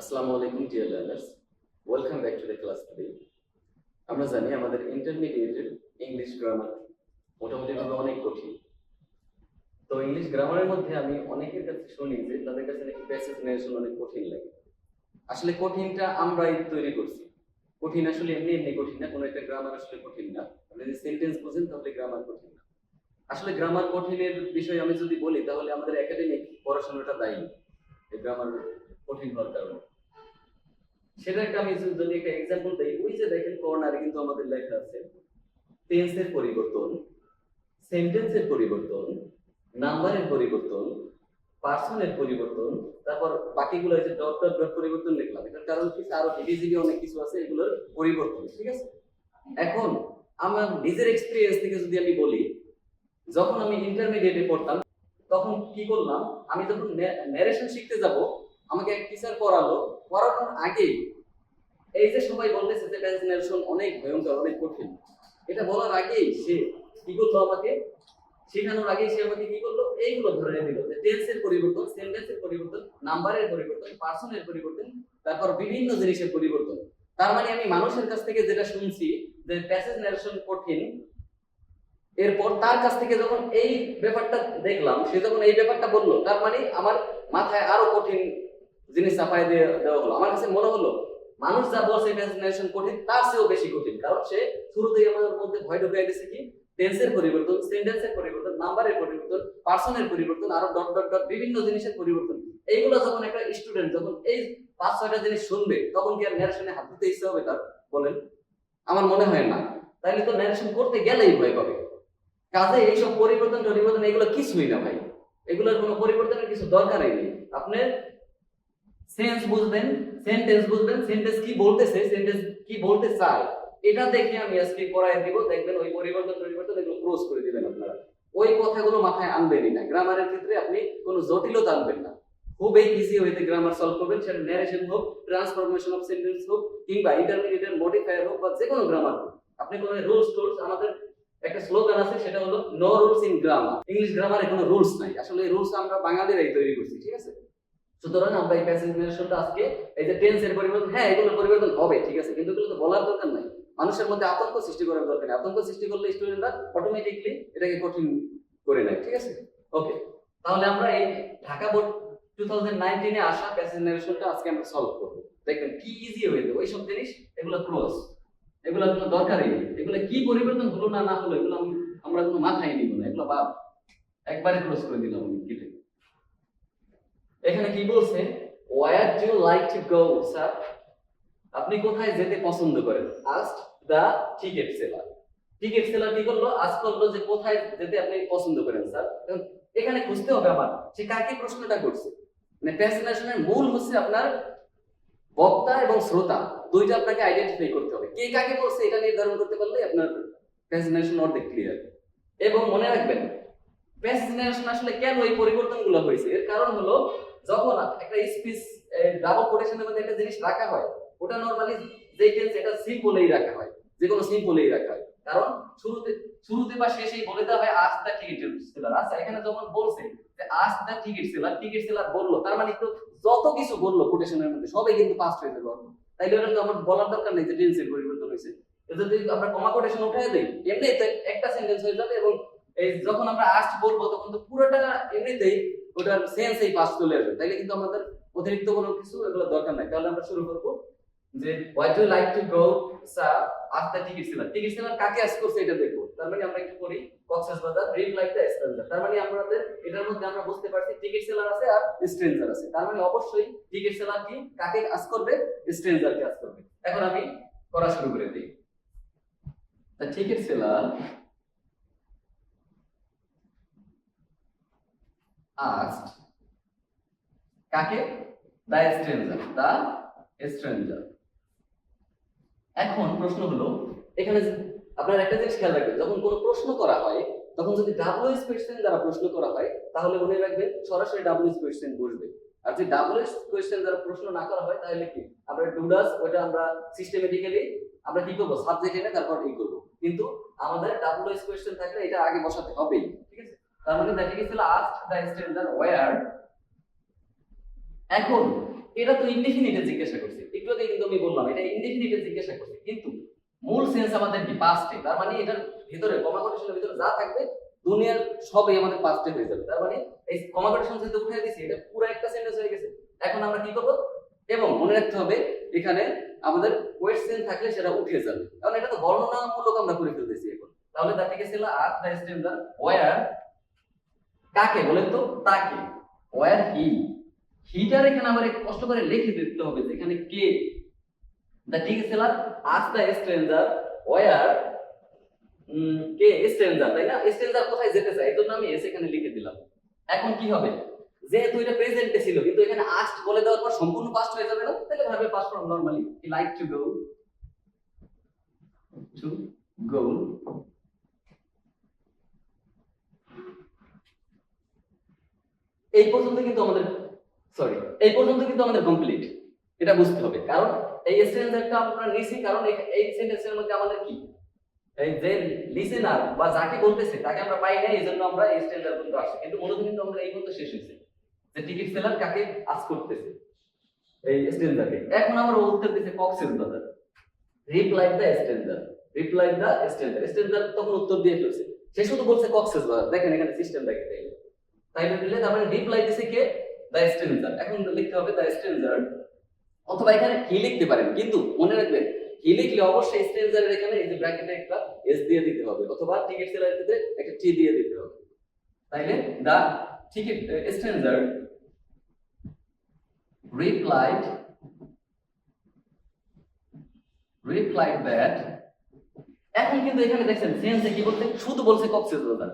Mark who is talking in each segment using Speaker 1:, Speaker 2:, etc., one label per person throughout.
Speaker 1: আসসালামু আলাইকুম dear learners welcome back to the class today আমরা জানি আমাদের ইন্টারমিডিয়েটের ইংলিশ গ্রামার মোটামুটি ভাবে অনেক কঠিন। তো ইংলিশ গ্রামারের মধ্যে আমি অনেকের কাছে শুনি যে তাদের কাছে নাকি প্যাসেজ ন্যারেশন অনেক কঠিন লাগে। আসলে কঠিনটা আমরাই তৈরি করছি। কঠিন আসলে এমনি এমনি কঠিন না, কোনো একটা গ্রামার আসলে কঠিন না। আপনি যদি সেন্টেন্স বুঝেন তাহলে গ্রামার কঠিন না। আসলে গ্রামার কঠিনের বিষয়ে আমি যদি বলি, তাহলে আমাদের একাডেমিক পড়াশোনাটা দায়ী। গ্রামার কঠিন হওয়ার কারণে। সেটা একটা আমি যদি একটা এক্সাম্পল দেই, ওই যে দেখেন কর্নারে কিন্তু আমাদের লেখা আছে টেন্সের পরিবর্তন সেন্টেন্সের পরিবর্তন নাম্বারের পরিবর্তন পার্সনের পরিবর্তন, তারপর বাকিগুলো যে ডট ডট ডট পরিবর্তন লিখলাম। এটার কারণ কি? আরও ডিভিজিবি অনেক কিছু আছে, এগুলোর পরিবর্তন, ঠিক আছে? এখন আমার নিজের এক্সপিরিয়েন্স থেকে যদি আমি বলি, যখন আমি ইন্টারমিডিয়েটে পড়তাম, তখন কি করলাম? আমি যখন ন্যারেশন শিখতে যাব আমাকে এক টিচার পড়ালো। পড়ানোর আগেই এই যে সবাই বলতেছে যে ন্যারেশন অনেক ভয়ঙ্কর, অনেক কঠিন। এটা বলার আগেই সে কি করল আমাকে? শেখানোর আগেই সে আমাকে কি করল? এইগুলো ধরে দিল যে টেন্সের পরিবর্তন সেন্টেন্সের পরিবর্তন নাম্বারের পরিবর্তন পার্সনের পরিবর্তন, তারপর বিভিন্ন জিনিসের পরিবর্তন। তার মানে আমি মানুষের কাছ থেকে যেটা শুনছি যে প্যাসেজ ন্যারেশন কঠিন, এরপর তার কাছ থেকে যখন এই ব্যাপারটা দেখলাম, সে যখন এই ব্যাপারটা বলল, তার মানে আমার মাথায় আরও কঠিন জিনিস চাপাই দিয়ে দেওয়া হলো। আমার কাছে মনে হলো, মানুষ যা বলছে ইমাজিনেশন কঠিন, তার চেয়েও বেশি কঠিন। কারণ সে শুরুতেই আমাদের মধ্যে ভয় ঢুকাই দিয়েছে কি টেন্সের পরিবর্তন সেন্টেন্সের পরিবর্তন নাম্বারের পরিবর্তন পার্সনের পরিবর্তন, আরও ডট ডট ডট বিভিন্ন জিনিসের পরিবর্তন। এইগুলো যখন একটা স্টুডেন্ট যখন এই পাঁচ, ছয়টা জিনিস শুনবে, তখন কি আর ন্যারেশনে হাত দিতে ইচ্ছে হবে তার? বলেন। আমার মনে হয় না। তাইলে তো ন্যারেশন করতে গেলেই ভয় পাবে। কাজে এইসব পরিবর্তন পরিবর্তন এগুলো কিছুই না ভাই। এগুলোর কোনো পরিবর্তনের কিছু দরকারই নেই। আপনি সেন্স বুঝবেন, সেন্টেন্স বুঝবেন, সেন্টেন্স কি বলতেছে, সেন্টেন্স কি বলতে চায়, এটা দেখে আমি আজকে পড়ায় দিব, দেখবেন ওই পরিবর্তন পরিবর্তন এগুলো ক্লোজ করে দিবেন আপনারা। ওই কথাগুলো মাথায় আনবেনই না। গ্রামারের ক্ষেত্রে আপনি কোনো জটিলতা আনবেন না। খুবই ইজি হইতে গ্রামার সলভ করবেন, সেটা ন্যারেশন হোক ট্রান্সফরমেশন অফ সেন্টেন্স হোক, কিংবা ইন্টারমিডিয়েট মডিফায়ার হোক, বা যে কোনো গ্রামার হোক। আপনি কোনো রুলস টুলস আমাদের একটা স্লোগান আছে, সেটা হলো no rules in grammar English গ্রামারে কোনো রুলস নাই। আসলে এই রুলস আমরা বাঙালিরাই তৈরি করছি, ঠিক আছে? সুতরাং আমরা এই প্যাসেজ ন্যারেশনটা আজকে এই যে টেন্সের পরিবর্তন হ্যাঁ এগুলো পরিবর্তন হবে, ঠিক আছে, কিন্তু এগুলো তো বলার দরকার নাই। মানুষের মধ্যে আতঙ্ক সৃষ্টি করার দরকার নেই। আতঙ্ক সৃষ্টি করলে স্টুডেন্টরা অটোমেটিকলি এটাকে কঠিন করে নেয়, ঠিক আছে? ওকে তাহলে আমরা এই ঢাকা বোর্ড টু থাউজেন্ড নাইনটিনে আসা প্যাসেজ ন্যারেশনটা আজকে আমরা সলভ করব। দেখবেন কি ইজি হয়ে যাবে। ওইসব জিনিস, এগুলো ক্লোজ এগুলো কোনো দরকারই নেই। এগুলো কি পরিবর্তন হলো না না হলো, এগুলো আমি- আমরা কোনো মাথায় নিব না। এগুলো বাদ। একবারে ক্লোজ করে দিলাম আমি এখানে কি বলছে? Where do like to go sir আপনি কোথায় যেতে পছন্দ করেন? Ask the ticket seller ticket seller কি করল? আজ করল যে কোথায় যেতে আপনি পছন্দ করেন স্যার এখন খুঁজতে হবে আমার সে কাকে প্রশ্নটা করছে। মানে প্যাসিনেশনের মূল হচ্ছে আপনার বক্তা এবং শ্রোতা। দুইটা আপনাকে আইডেন্টিফাই করতে হবে। কে কাকে বলছে এটা নির্ধারণ করতে পারলে আপনার প্যাসিনেশন অর্ধেক ক্লিয়ার এবং মনে রাখবেন প্যাসিনেশন আসলে কেন এই পরিবর্তনগুলো হয়েছে? এর কারণ হলো যখন একটা স্পিচ ডাবল কোটেশনের মধ্যে একটা জিনিস রাখা হয়। ওটা নরমালি যেই টেন্স এটা সিম্পলেই রাখা হয়। যে কোনো সিম্পলেই রাখা হয়। কারণ শুরুতে শুরুতে বা শেষেই বলে দেওয়া হয়, আজ দা টিকিট সেলার। আচ্ছা এখানে যখন বলছে যে, আজ the ticket seller ticket seller বলল, তার মানে তো যত কিছু বলল কোটেশনের মধ্যে, সবই কিন্তু পাস্ট হয়ে যাবে। তাইলে ওটা তো আমার বলার দরকার নেই যে টেন্সের পরিবর্তন হয়েছে। যদি আমরা কমা কোটেশন উঠাই দেই এমনি তো একটা সেন্টেন্স হয়ে যাবে এবং যখন আমরা আস্ট বলব, তখন তো পুরোটা এমনিতেই ওটার সেন্স এই পাস চলে আসবে। তাইলে কিন্তু আমাদের অতিরিক্ত কোনো কিছু এগুলো দরকার নাই। তাহলে আমরা শুরু করব যে why do like to go sir after ticket seller ticket seller কাকে আস করছে এটা দেখব। তার মানে আমরা একটু করি কক্সেস বাজার রিড লাইক দ্য স্ট্রেঞ্জার তার মানে আমাদের এটার মধ্যে আমরা বুঝতে পারছি টিকিট সেলার আছে আর স্ট্রেঞ্জার আছে। তার মানে অবশ্যই টিকিট সেলার কি, কাকে আস করবে? স্ট্রেঞ্জারকে আস করবে। এখন আমি করা শুরু করে দিই। The ticket seller asked. কাকে? দ্য স্ট্রেঞ্জার দ্য স্ট্রেঞ্জার এখন প্রশ্ন হলো, এখানে আপনারা একটা জিনিস খেয়াল রাখবেন, যখন কোনো প্রশ্ন করা হয়, তখন যদি ডাব্লিউএস কোয়েশ্চেন দ্বারা প্রশ্ন করা হয়, তাহলে মনে রাখবেন সরাসরি ডাব্লিউএস কোয়েশ্চেন বসবে। আর যদি ডাব্লিউএস কোয়েশ্চেন দ্বারা প্রশ্ন না করা হয়, তাহলে কি? আমরা ডুডাস ওটা আমরা সিস্টেমেটিক্যালি আমরা কি করব? সাবজেক্ট এনে তারপর এই করব। কিন্তু আমাদের ডাব্লিউএস কোয়েশ্চেন থাকলে এটা আগে বসাতে হবেই, ঠিক আছে? তার মানে দেখা গেছিল আস্ক দ্য স্ট্রেঞ্জার ওয়্যার এখন, এটা তো ইনডিফিনিটে জিজ্ঞাসা করছে। একটু আগে কিন্তু আমি বললাম, এটা ইনডিফিনিটে জিজ্ঞাসা করছে। কিন্তু মূল সেন্স আমাদের কি? পাস্টে তার মানে এটার ভিতরে কমা কোটেশনের ভিতরে যা থাকবে, দুনিয়ার সবই আমাদের পাস্টে হয়ে যাবে। তার মানে এই কমা কোটেশন যেহেতু উঠে দিছি, এটা পুরো একটা সেন্টেন্স হয়ে গেছে। এখন আমরা কি করব? এবং মনে রাখতে হবে, এখানে আমাদের কোয়েশ্চেন থাকলে সেটা উঠে যাবে। কারণ এটা তো বর্ণনামূলক আমরা করে ফেলতেছি এখন। তাহলে তার থেকে ছিল আর দ্য স্ট্রেঞ্জার ওয়ার। কাকে বলেন তো তাকে? ওয়ার হি হিটার এখানে আবার কষ্ট করে লিখে দিতে হবে যে এখানে কে দ্য টিক সেলার আজ দ্য স্ট্রেঞ্জার ওয়ার কে? স্ট্রেঞ্জার তাই না? স্ট্রেঞ্জার কোথায় যেতে চায়? এই আমি এস এখানে লিখে দিলাম। এখন কি হবে? যেহেতু এটা প্রেজেন্টে ছিল, কিন্তু এখানে আস্ট বলে দেওয়ার পর সম্পূর্ণ পাস্ট হয়ে যাবে না? তাহলে ভাবে past form normally like to go to go এই পর্যন্ত কিন্তু আমাদের সরি এই পর্যন্ত কিন্তু আমাদের কমপ্লিট এটা বুঝতে হবে। কারণ এই স্ট্রেঞ্জারটা আমরা নিছি, কারণ এই- সেন্টেন্সের মধ্যে আমাদের কি? এই যে লিসেনার বা যাকে বলতেছে, তাকে আমরা পাই না এই জন্য আমরা এই স্ট্রেঞ্জার পর্যন্ত আসছি। কিন্তু মূলত কিন্তু আমরা এই পর্যন্ত শেষ হয়েছে। যে টিকিট সেলার কাকে আজ করতেছে এই স্ট্রেঞ্জারকে এখন আমরা উত্তর দিতে Cox's Bazar reply the stranger reply the stranger stranger তখন উত্তর দিয়ে ফেলছে। সে শুধু বলছে কক্সেস বাজার দেখেন এখানে সিস্টেম দেখেন তাই দিলে মানে কে? স্ট্রেঞ্জার এখন লিখতে হবে স্ট্রেঞ্জার অথবা এখানে লিখতে পারেন, কিন্তু মনে রাখবেন লিখলে অবশ্যই স্ট্রেঞ্জারের এখানে এই যে ব্র্যাকেটে একটা এস দিয়ে দিতে হবে, অথবা টিকিট সেলারের ক্ষেত্রে একটা টি দিয়ে দিতে হবে। তাইলে টিকিট স্ট্রেঞ্জার that, এখন কিন্তু এখানে দেখছেন সেন্সে কি বলতে শুধু বলছে কক্সেস বাজার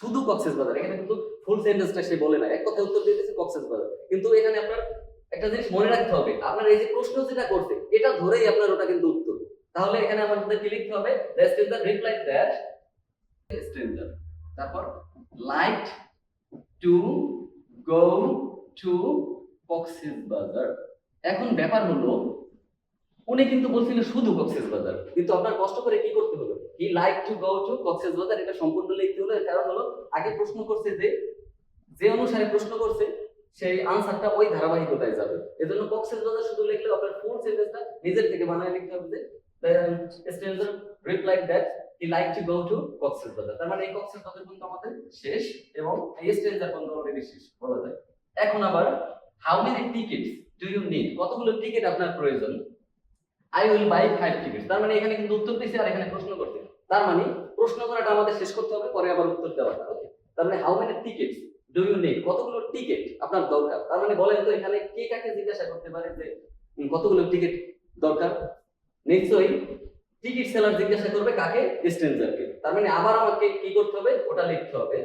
Speaker 1: শুধু কক্সেস বাজার এখানে কিন্তু ফুল সেন্টেন্সটা সে বলে না। এক কথায় উত্তর দিয়ে দিয়েছে কক্সেস বাজার কিন্তু এখানে আপনার একটা জিনিস মনে রাখতে হবে, আপনার এই যে প্রশ্ন যেটা করছে, এটা ধরেই আপনার ওটা কিন্তু উত্তর। তাহলে এখানে আমাদের কি লিখতে হবে? The stranger replied that stranger তারপর liked to go to Cox's Bazar. এখন ব্যাপার হলো, উনি কিন্তু বলছিল শুধু কক্সেস বাজার। কিন্তু আপনার কষ্ট করে কি করতে হলো he like to go to Cox's Bazar, এটা সম্পূর্ণ লিখতে হলো। কারণ হলো, আগে প্রশ্ন করছে যে যে অনুসারে প্রশ্ন করছে, সেই আনসারটা ওই ধারাবাহিকতায় যাবে। এজন্য কক্সেস বাজার শুধু লিখলে আপনার ফুল সেন্টেন্সটা নিজের থেকে বানায় লিখতে হবে যে stranger replied that he like to go to Cox's Bazar তার মানে এই কক্সেস বাজার কিন্তু আমাদের শেষ এবং এই স্ট্রেঞ্জার পর্যন্ত অলরেডি শেষ, বলা যায়। এখন আবার how many tickets do you need কতগুলো টিকিট আপনার প্রয়োজন? I will buy five ticket তার মানে এখানে কিন্তু উত্তর দিছে আর এখানে প্রশ্ন করছে। তার মানে প্রশ্ন করাটা আমাদের শেষ করতে হবে, পরে আবার উত্তর দেওয়াটা ওকে তার মানে how many tickets do you need কতগুলো টিকিট আপনার দরকার? তার মানে বলেন তো এখানে কে কাকে জিজ্ঞাসা করতে পারে যে কতগুলো টিকিট দরকার? নিশ্চয়ই টিকিট সেলার জিজ্ঞাসা করবে কাকে? স্ট্রেঞ্জারকে তার মানে আবার আমাকে কি করতে হবে? ওটা লিখতে হবে।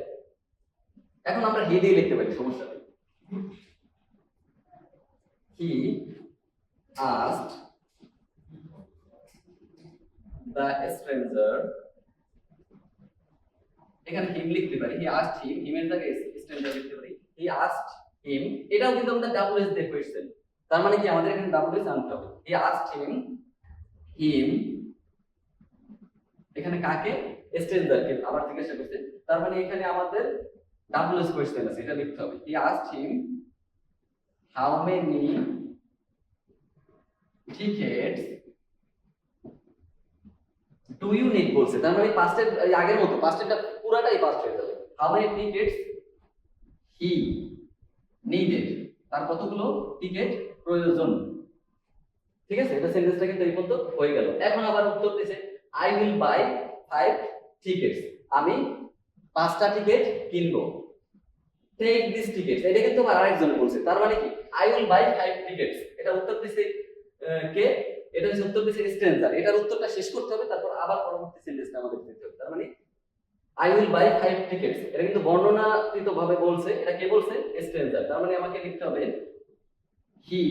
Speaker 1: এখন আমরা হি দিয়ে লিখতে পারি, সমস্যা নেই। হি asked the stranger এখানে হিম লিখতে পারি হি আস্কড হিম হিমের জায়গায় স্ট্রেঞ্জার লিখতে পারি হি আস্কড হিম এটাও কিন্তু আমাদের ডাবল এস দিয়ে কোয়েশ্চেন তার মানে কি? আমাদের এখানে ডাবল এস আনতে হবে। হি আস্কড হিম হিম এখানে কাকে? স্ট্রেঞ্জারকে আবার জিজ্ঞাসা করছে। তার মানে এখানে আমাদের ডাবল এস কোয়েশ্চেন আছে, এটা লিখতে হবে। He asked him how many tickets do you need বলছে। তার মানে পাস্টের আগের মতো পাস্টেরটা পুরাটাই পাস্ট হয়ে যাবে। How many tickets he needed তার কতগুলো টিকেট প্রয়োজন? ঠিক আছে? এটা সেন্টেন্সটা কিন্তু এই পর্যন্ত হয়ে গেল। এখন আবার উত্তর দিছে I will buy five tickets আমি পাঁচটা টিকেট কিনবো। টেক দিস টিকেটস এটা কিন্তু আবার আরেকজনে বলছে। তার মানে কি? I will buy five tickets এটা উত্তর দিছে কে? এটা হচ্ছে উত্তর দিছে স্ট্রেঞ্জার। এটার উত্তরটা শেষ করতে হবে, তারপর আবার পরবর্তী সেন্টেন্সটা আমাদের দিতে হবে। তার মানে I will buy five tickets এটা কিন্তু বর্ণনাতীত ভাবে বলছে, এটা কে বলছে? স্ট্রেঞ্জার। তার মানে আমাকে লিখতে হবে হি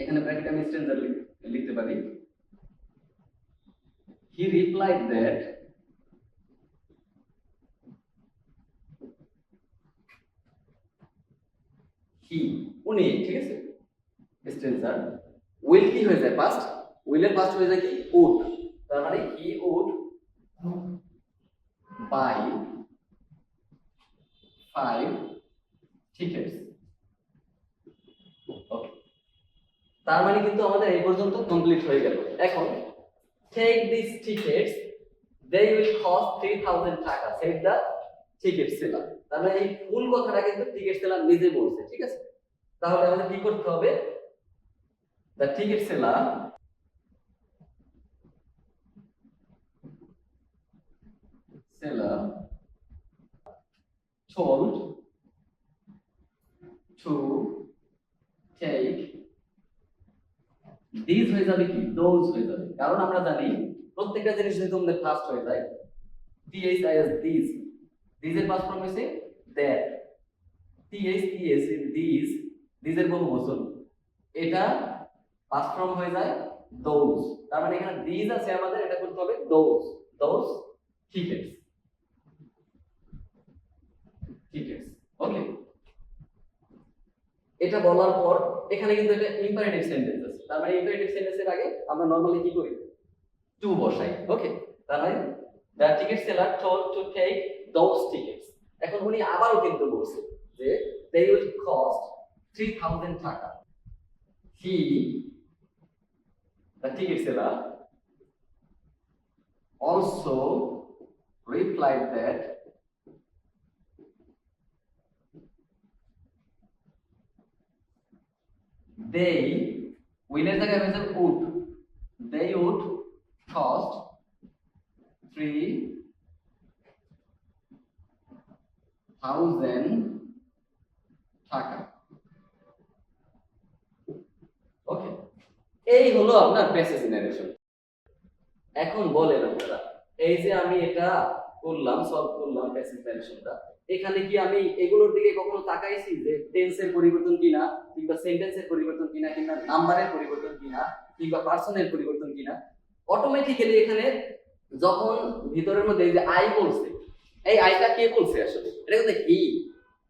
Speaker 1: এখানে ব্র্যাকেটে আমি স্ট্রেঞ্জার লিখতে পারি। হি রিপ্লাইড দ্যাট হি উনি, ঠিক আছে? স্ট্রেঞ্জার। উইল কি হয়ে যায় পাস্ট উইলের পাস্ট হয়ে যায় কি? উড তার মানে he would buy five tickets তার মানে কিন্তু আমাদের এই পর্যন্ত কমপ্লিট হয়ে গেল। এখন take this tickets they will cost 3000 টাকা। সেভ দা টিকেট সেলার তার মানে এই ফুল কথাটা কিন্তু টিকেট সেলার নিজে বলছে, ঠিক আছে? তাহলে আমাদের কি করতে হবে? The ticket seller seller told to take these হয়ে যাবে কি? Those হয়ে যাবে কারণ আমরা জানি প্রত্যেকটা জিনিস যদি আমাদের ফার্স্ট হয়ে যায় th is these these এর ফার্স্ট ফর্ম হইছে that. Th th these these এর বহু বচন এটা ফার্স্ট ফর্ম হয়ে যায় those. তার মানে এখানে these আছে আমাদের, এটা করতে হবে those. Those tickets tickets ওকে এটা বলার পর এখানে কিন্তু এটা ইম্পারেটিভ সেন্টেন্স আছে। তার মানে ইম্পারেটিভ সেন্টেন্সের আগে আমরা নরমালি কি করি? টু বসাই। ওকে তার মানে the ticket seller told to take those tickets এখন উনি আবারও কিন্তু বলছে যে দে উইল কস্ট 3000 টাকা। He ticket seller also replied that they উইলের জায়গায় হয়েছে would they would cost three thousand টাকা ওকে এই হলো আপনার প্যাসেজ নারেশন এখন বলেন আপনারা, এই যে আমি এটা করলাম সলভ করলাম প্যাসেজ নারেশনটা এখানে কি আমি এগুলোর দিকে কখনো তাকাইছি যে টেন্সের পরিবর্তন কিনা, কিংবা সেন্টেন্সের পরিবর্তন কিনা, কিংবা নাম্বারের পরিবর্তন কিনা, কিংবা পার্সনের পরিবর্তন কিনা? অটোমেটিক্যালি এখানে যখন ভিতরের মধ্যে যে আই বলছে, এই আইটা কে বলছে আসলে? এটা কিন্তু হি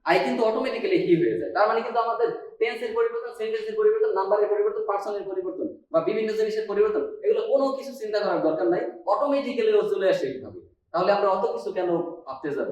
Speaker 1: আই কিন্তু অটোমেটিক্যালি হি হয়ে যায়। তার মানে কিন্তু আমাদের টেন্সের পরিবর্তন সেন্টেন্সের পরিবর্তন নাম্বারের পরিবর্তন পার্সনের পরিবর্তন বা বিভিন্ন জিনিসের পরিবর্তন, এগুলো কোনো কিছু চিন্তা করার দরকার নাই। অটোমেটিক্যালি চলে আসে এইভাবে। তাহলে আমরা অত কিছু কেন ভাবতে যাব?